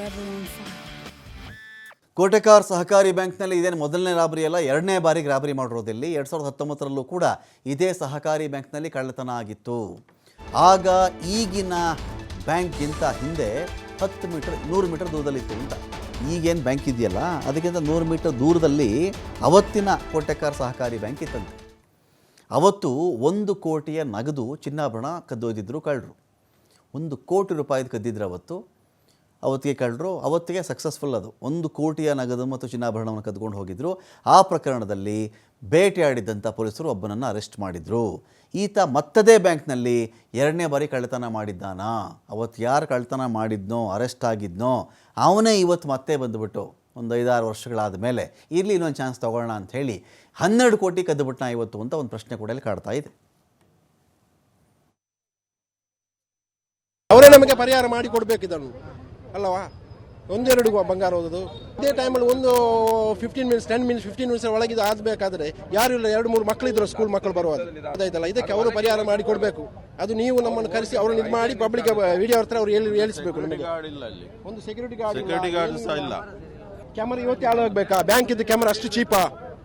fire. Kotekar ಸಹಕಾರಿ ಬ್ಯಾಂಕ್ನಲ್ಲಿ ಇದೇನು ಮೊದಲನೇ ರಾಬರಿ ಅಲ್ಲ, ಎರಡನೇ ಬಾರಿಗೆ ರಾಬರಿ ಮಾಡಿರೋದಿಲ್ಲಿ ಎರಡು ಸಾವಿರದ ಹತ್ತೊಂಬತ್ತರಲ್ಲೂ ಕೂಡ ಇದೇ ಸಹಕಾರಿ ಬ್ಯಾಂಕ್ನಲ್ಲಿ ಕಳ್ಳತನ ಆಗಿತ್ತು. ಆಗ ಈಗಿನ ಬ್ಯಾಂಕ್ಗಿಂತ ಹಿಂದೆ ಹತ್ತು ಮೀಟರ್, ನೂರು ಮೀಟರ್ ದೂರದಲ್ಲಿತ್ತು ಅಂತ. ಈಗೇನು ಬ್ಯಾಂಕ್ ಇದೆಯಲ್ಲ, ಅದಕ್ಕಿಂತ ನೂರು ಮೀಟರ್ ದೂರದಲ್ಲಿ ಅವತ್ತಿನ ಕೋಟೆಕಾರ್ ಸಹಕಾರಿ ಬ್ಯಾಂಕ್ ಇತ್ತಂತೆ. ಅವತ್ತು ಒಂದು ಕೋಟಿಯ ನಗದು ಚಿನ್ನಾಭರಣ ಕದ್ದೊಯ್ದಿದ್ರು ಕಳ್ಳರು. ಒಂದು ಕೋಟಿ ರೂಪಾಯಿದು ಕದ್ದಿದ್ರು ಅವತ್ತು ಅವತ್ತಿಗೆ ಕಳ್ಳರು, ಅವತ್ತಿಗೆ ಸಕ್ಸಸ್ಫುಲ್ ಅದು. ಒಂದು ಕೋಟಿಯ ನಗದು ಮತ್ತು ಚಿನ್ನಾಭರಣವನ್ನು ಕದ್ಕೊಂಡು ಹೋಗಿದ್ರು. ಆ ಪ್ರಕರಣದಲ್ಲಿ ಬೇಟೆಯಾಡಿದ್ದಂಥ ಪೊಲೀಸರು ಒಬ್ಬನನ್ನು ಅರೆಸ್ಟ್ ಮಾಡಿದರು. ಈತ ಮತ್ತದೇ ಬ್ಯಾಂಕ್ನಲ್ಲಿ ಎರಡನೇ ಬಾರಿ ಕಳ್ಳತನ ಮಾಡಿದ್ದಾನಾ? ಅವತ್ತು ಯಾರು ಕಳ್ಳತನ ಮಾಡಿದ್ನೋ ಅರೆಸ್ಟ್ ಆಗಿದ್ನೋ? ಅವನೇ ಇವತ್ತು ಮತ್ತೆ ಬಂದುಬಿಟ್ಟು ಒಂದು ಐದಾರು ವರ್ಷಗಳಾದ ಮೇಲೆ ಇರಲಿ ಇನ್ನೊಂದು ಚಾನ್ಸ್ ತೊಗೊಳ್ಳೋಣ ಅಂತ ಹೇಳಿ ಹನ್ನೆರಡು ಕೋಟಿ ಕದ್ದುಬಿಟ್ನಾ ಇವತ್ತು ಅಂತ ಒಂದು ಪ್ರಶ್ನೆ ಕೂಡ ಇಲ್ಲಿ ಕಾಡ್ತಾ ಇದೆ. ಅವರೇ ನಮಗೆ ಪರಿಹಾರ ಮಾಡಿ ಕೊಡಬೇಕಿದ್ದನು ಅಲ್ಲವಾ? ಒಂದೆರಡು ಬಂಗಾರ ಓದೋದು ಇದೇ ಟೈಮಲ್ಲಿ ಒಂದು fifteen minutes ten minutes fifteen minutes ಒಳಗೆ ಆಗಬೇಕಾದ್ರೆ ಯಾರು ಇಲ್ಲ ಎರಡು ಮೂರು ಮಕ್ಕಳಿದ್ರು ಸ್ಕೂಲ್ ಮಕ್ಕಳು ಬರುವಾಗ ಅದಾಯ್ತಲ್ಲ? ಇದಕ್ಕೆ ಅವರು ಪರಿಹಾರ ಮಾಡಿ ಕೊಡಬೇಕು. ಅದು ನೀವು ನಮ್ಮನ್ನು ಕರೆಸಿ ಅವ್ರನ್ನ ಇದು ಮಾಡಿ ಪಬ್ಲಿಕ್ ವಿಡಿಯೋ ಹತ್ರ ಅವ್ರು ಹೇಳಿ ಹೇಳಿಸ್ಬೇಕು ನಮಗೆ. ಒಂದು ಸೆಕ್ಯೂರಿಟಿ ಗಾರ್ಡ್ ಸೆಕ್ಯೂರಿಟಿ ಗಾರ್ಡ್ ಸಹ ಇಲ್ಲ. ಕ್ಯಾಮರಾ ಇವತ್ತು ಯಾಳು ಆಗ್ಬೇಕಾ ಬ್ಯಾಂಕ್ ಇದ್ದ ಕ್ಯಾಮರಾ ಅಷ್ಟು ಚೀಪಾ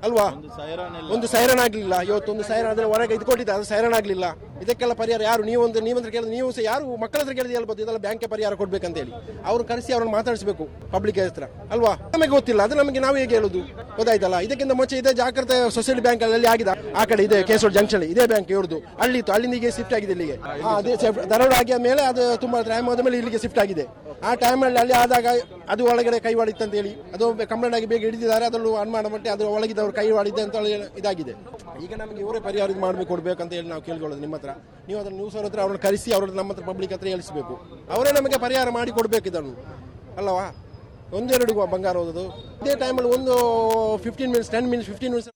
ಅಲ್ವಾ? ಒಂದು ಸೈರನ್ ಆಗಲಿಲ್ಲ ಒಂದು ಸೈರನ್ ಆಗ್ಲಿಲ್ಲ. ಇವತ್ತು ಒಂದು ಸೈರನ್ ಆದ್ರೆ ಹೊರಗೆ ಇದು ಕೊಟ್ಟಿದ್ದೆ ಅದು ಸೈರನ್ ಆಗ್ಲಿಲ್ಲ. ಇದಕ್ಕೆಲ್ಲ ಪರಿಹಾರ ಯಾರು? ನೀವು ಒಂದು ನೀವಂದ್ರೆ ಕೇಳಿದ್ರೆ ನೀವು ಸಹ ಯಾರು ಮಕ್ಕಳ ಹತ್ರ ಕೇಳಿದ್ರೆ ಹೇಳ್ಬೋದು ಇದೆಲ್ಲ ಬ್ಯಾಂಕ್ಗೆ ಪರಿಹಾರ ಕೊಡ್ಬೇಕಂತ ಹೇಳಿ ಅವ್ರು ಕರೆಸಿ ಅವ್ರನ್ನ ಮಾತಾಡಿಸಬೇಕು ಪಬ್ಲಿಕ್ ಹತ್ರ. ಅಲ್ವಾ? ನಮಗೆ ಗೊತ್ತಿಲ್ಲ. ಅದು ನಮಗೆ ನಾವು ಹೇಗೆ ಹೇಳುದು? ಗೊತ್ತಾಯ್ತಲ್ಲ? ಇದಕ್ಕಿಂತ ಮುಂಚೆ ಇದೇ ಜಾಗ್ರತೆ ಸೊಸೈಟಿ ಬ್ಯಾಂಕ್ ಅಲ್ಲಿ ಆಗಿದೆ. ಆ ಕಡೆ ಇದೆ ಕೇಸೋಡ್ ಜಂಕ್ಷನ್ ಇದೇ ಬ್ಯಾಂಕ್ ಇವ್ರದ್ದು ಅಲ್ಲಿ ಇತ್ತು ಅಲ್ಲಿಂದ ಈಗ ಶಿಫ್ಟ್ ಆಗಿದೆ ಇಲ್ಲಿಗೆ. ಅದೇ ಧಾರವಾಡ ಆಗಿದ ಮೇಲೆ ಅದು ತುಂಬಾ ಟೈಮ್ ಆದ ಮೇಲೆ ಇಲ್ಲಿಗೆ ಶಿಫ್ಟ್ ಆಗಿದೆ. ಆ ಟೈಮಲ್ಲಿ ಅಲ್ಲಿ ಆದಾಗ ಅದು ಒಳಗಡೆ ಅಂತ ಹೇಳಿ. ಅದು ಕಂಪ್ಲೇಂಟ್ ಆಗಿ ಬೇಗ ಹಿಡಿದಿದ್ದಾರೆ. ಅದನ್ನು ಅನುಮಾನ ಮಟ್ಟ ಅದು ಒಳಗಿದ್ದವರು ಕೈ ಮಾಡಿದ್ದೆ ಅಂತ ಇದಾಗಿದೆ. ಈಗ ನಮಗೆ ಇವರೇ ಪರಿಹಾರ ಇದು ಕೊಡಬೇಕು ಅಂತ ಹೇಳಿ ನಾವು ಕೇಳ್ಕೊಳ್ಳೋದು ನಿಮ್ಮ ಹತ್ರ. ನೀವು ಅದನ್ನು ನ್ಯೂಸ್ ಅವ್ರ ಹತ್ರ ಅವ್ರನ್ನ ಕರೆಸಿ ಅವ್ರ ನಮ್ಮ ಹತ್ರ ಪಬ್ಲಿಕ್ ಹತ್ರ ಹೇಳಿಸಬೇಕು. ಅವರೇ ನಮಗೆ ಪರಿಹಾರ ಮಾಡಿ ಕೊಡಬೇಕು ಇದನ್ನು. ಅಲ್ಲವಾ? ಒಂದೆರಡು ಬಂಗಾರ ಓದೋದು ಇದೇ ಟೈಮಲ್ಲಿ ಒಂದು fifteen minutes ten minutes fifteen minutes